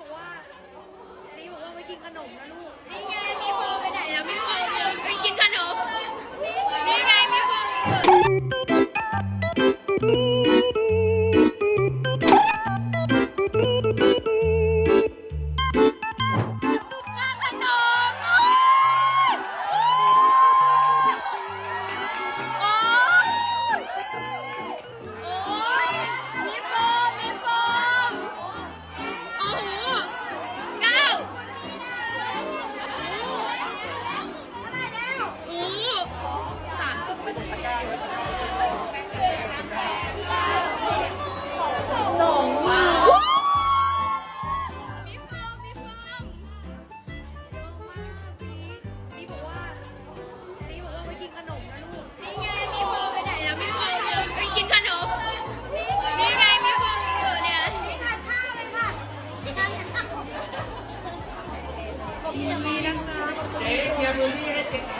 บอกว่าลีบอกว่าไว้กินขนมนะลูก นี่ไงมีโฟมไปไหนแล้วมีโฟมเลยไปกินขนม นี่ไงมีโฟม มีโฟมมีโฟมลีบอกว่าลีบอกว่าไว้กินขนมนะลูกนี่ไงมีโฟมไปไหนแล้วมีโฟมเลยไปกินขนมนี่ไงมีโฟมอยู่เนี่ยมีมีนะคะแบ